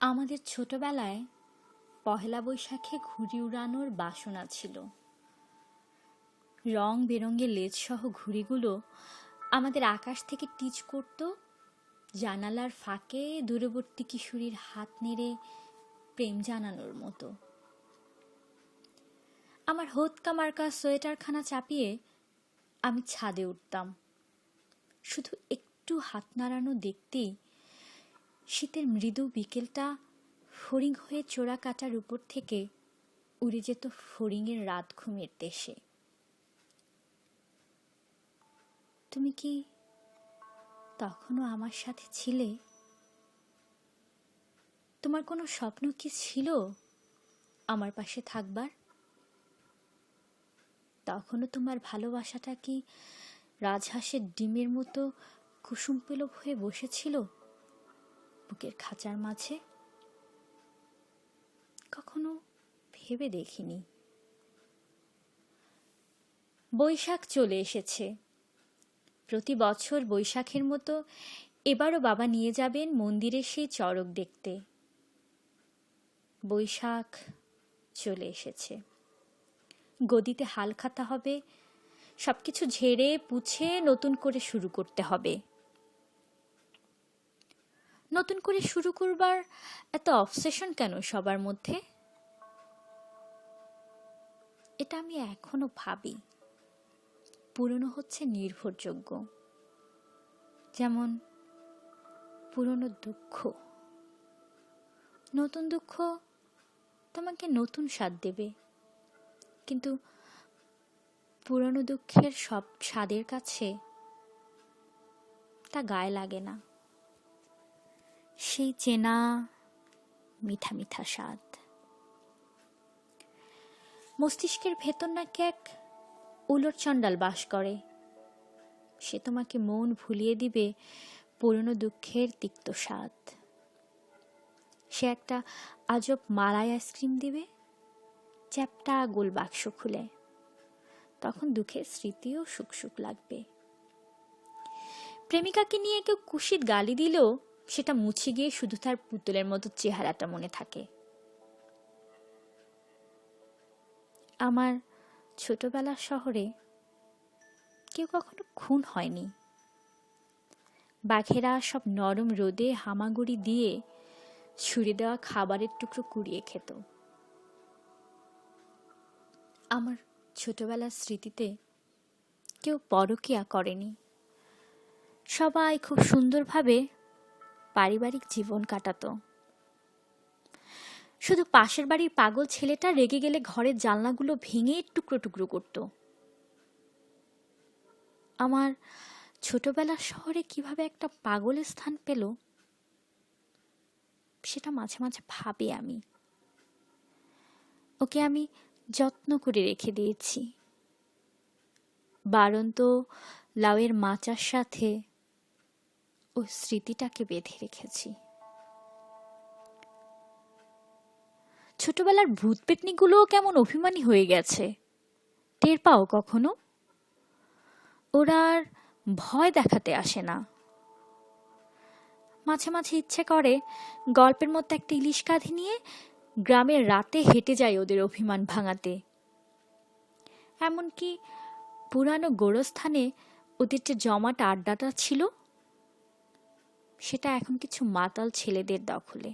আমাদের ছোটবেলায় পহেলা বৈশাখে ঘুড়ি উড়ানোর বাসনা ছিল। রং বেরঙের লেজসহ ঘুড়িগুলো আমাদের আকাশ থেকে টিচ করত, জানালার ফাঁকে দূরবর্তী কিশোরীর হাত নেড়ে প্রেম জানানোর মতো। আমার হোতকা মার্কা সোয়েটারখানা চাপিয়ে আমি ছাদে উঠতাম। শুধু একটু হাত নাড়ানো দেখতেই শীতের মৃদু বিকেলটা ফড়িং হয়ে চোরা কাটার উপর থেকে উড়ে যেত ফড়িংয়ের রাত ঘুমের দেশে। তুমি কি তখনও আমার সাথে ছিলে? তোমার কোনো স্বপ্ন কি ছিল আমার পাশে থাকবার? তখনও তোমার ভালোবাসাটা কি রাজহাঁসের ডিমের মতো কুসুম পেলব হয়ে বসেছিল? বুকের খাঁচার মাঝে? কখনো ভেবে দেখিনি। বৈশাখ চলে এসেছে। প্রতি বছর বৈশাখের মতো এবারও বাবা নিয়ে যাবেন মন্দিরে সেই চড়ক দেখতে। বৈশাখ চলে এসেছে। গদিতে হাল খাতা হবে সব কিছু ঝেড়ে পুছে নতুন করে শুরু করতে হবে। নতুন করে শুরু করবার এত অবসেশন কেন সবার মধ্যে? এটা আমি এখনও ভাবি। পুরনো হচ্ছে নির্ভরযোগ্য। যেমন পুরনো দুঃখ। নতুন দুঃখ তোমাকে নতুন স্বাদ দেবে। কিন্তু পুরনো দুঃখের সব স্বাদের কাছে তা গায়ে লাগে না। সেই চেনা মিঠা মিঠা স্বাদ। মস্তিষ্কের ভেতর নাকি এক উলট চণ্ডাল বাস করে। সে তোমাকে মন ভুলিয়ে দিবে পুরনো দুঃখের তিক্ত স্বাদ। সে একটা আজব মালাই আইসক্রিম দিবে, চ্যাপটা গোল বাক্স খুলে। তখন দুঃখের স্মৃতিও সুখ সুখ লাগবে। প্রেমিকাকে নিয়ে কেউ কুশিত গালি দিলেও সেটা মুছে গিয়ে শুধু তার পুতুলের মতো চেহারাটা মনে থাকে। আমার ছোটবেলার শহরে কেউ কখনো খুন হয়নি। বাঘেরা সব নরম রোদে হামাগুড়ি দিয়ে ছুঁড়ে দেওয়া খাবারের টুকরো কুড়িয়ে খেত। আমার ছোটবেলার স্মৃতিতে কেউ পরকিয়া করেনি। সবাই খুব সুন্দরভাবে পারিবারিক জীবন কাটাতো। শুধু পাশের বাড়ির পাগল ছেলেটা রেগে গেলে ঘরের জানলাগুলো ভেঙে টুকরো টুকরো করত। আমার ছোটবেলার শহরে কীভাবে একটা পাগলের স্থান পেল, সেটা মাঝে মাঝে ভাবি আমি। ওকে আমি যত্ন করে রেখে দিয়েছি। বারন্ত লাউয়ের মাচার সাথে ওই স্মৃতিটাকে বেঁধে রেখেছি। ছোটবেলার ভূত পেতনিগুলোও কেমন অভিমানী হয়ে গেছে। টের পাও কখনো? ওরা আর ভয় দেখাতে আসে না। মাঝে মাঝে ইচ্ছে করে গল্পের মতো একটা ইলিশ কাঁধি নিয়ে গ্রামের রাতে হেঁটে যায় ওদের অভিমান ভাঙাতে। এমনকি পুরানো গোরস্থানে ওদের যে জমাট আড্ডাটা ছিল সেটা এখন কিছু মাতাল ছেলেদের দখলে।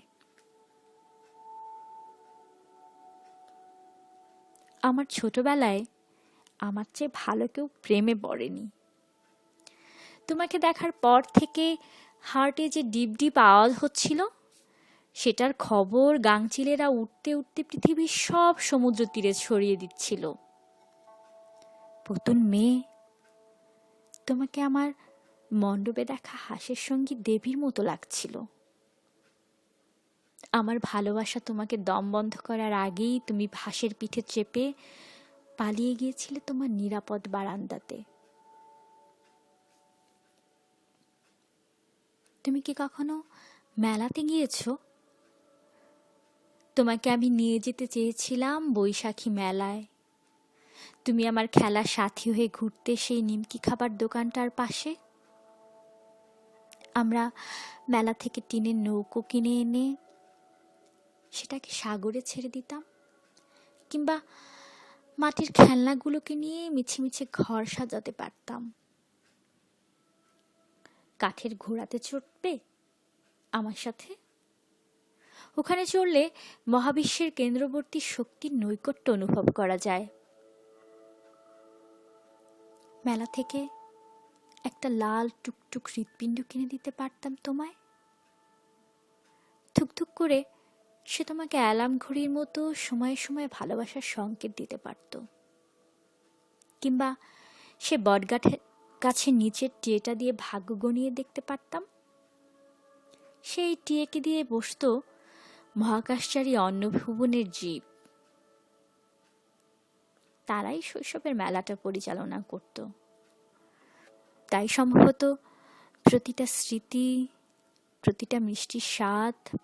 আমার ছোটবেলায় আমার চেয়ে ভালো কেউ প্রেমে পড়েনি। তোমাকে দেখার পর থেকে হার্টে যে ডিপ ডিপ আওয়াজ হচ্ছিল, সেটার খবর গাংচিলেরা উঠতে উঠতে পৃথিবীর সব সমুদ্র তীরে ছড়িয়ে দিচ্ছিল। পুতুল মেয়ে, তোমাকে আমার মণ্ডপে দেখা হাসের সঙ্গী দেবীর মতো লাগছিল। আমার ভালোবাসা তোমাকে দম বন্ধ করার আগেই তুমি ভাসের পিঠে চেপে পালিয়ে গিয়েছিলে তোমার নিরাপদ বারান্দাতে। তুমি কি কখনো মেলাতে গিয়েছো? তোমাকে আমি নিয়ে যেতে চেয়েছিলাম বৈশাখী মেলায়। তুমি আমার খেলার সাথী হয়ে ঘুরতে সেই নিমকি খাবার দোকানটার পাশে। আমরা মেলা থেকে টিনের নৌকো কিনে এনে সেটাকে সাগরে ছেড়ে দিতাম, কিংবা মাটির খেলনাগুলোকে নিয়ে মিছে ঘর সাজাতে পারতাম। কাঠের ঘোড়াতে চড়বে আমার সাথে? ওখানে চড়লে মহাবিশ্বের কেন্দ্রবর্তী শক্তির নৈকট্য অনুভব করা যায়। মেলা থেকে একটা লাল টুকটুক হৃৎপিণ্ড কিনে দিতে পারতাম তোমায়? থুকথুক করে সে তোমাকে অ্যালার্ম ঘড়ির মতো সময়ে সময়ে ভালোবাসার সংকেত দিতে পারত। কিংবা সে বটগাঠের গাছের নিচের টিয়েটা দিয়ে ভাগ্য গণিয়ে দেখতে পারতাম? সেই টিয়েকে দিয়ে বসতো মহাকাশচারী অন্নভুবনের জীব। তারাই শৈশবের মেলাটা পরিচালনা করত। তাই সম্ভবত প্রতিটা স্মৃতি, প্রতিটা মিষ্টির স্বাদ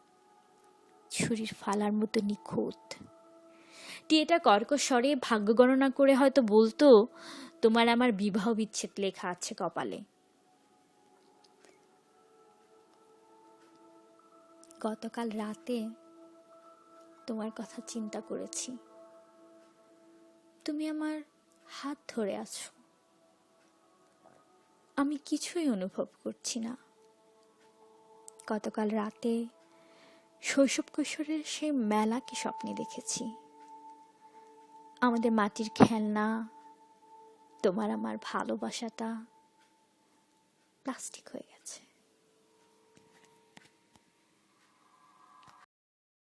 ছুরির ফালার মতো নিখুঁত। টিয়েটা কর্কশ স্বরে ভাগ্য গণনা করে হয়তো বলতো, তোমার আমার বিবাহ বিচ্ছেদ লেখা আছে কপালে। গতকাল রাতে তোমার কথা চিন্তা করেছি। তুমি আমার হাত ধরে আছো। আমি কিছুই অনুভব করছি না। গতকাল রাতে শৈশব কৈশোরের সেই মেলাকে স্বপ্নে দেখেছি। আমাদের মাটির খেলনা, তোমার আমার ভালোবাসাটা প্লাস্টিক হয়ে গেছে।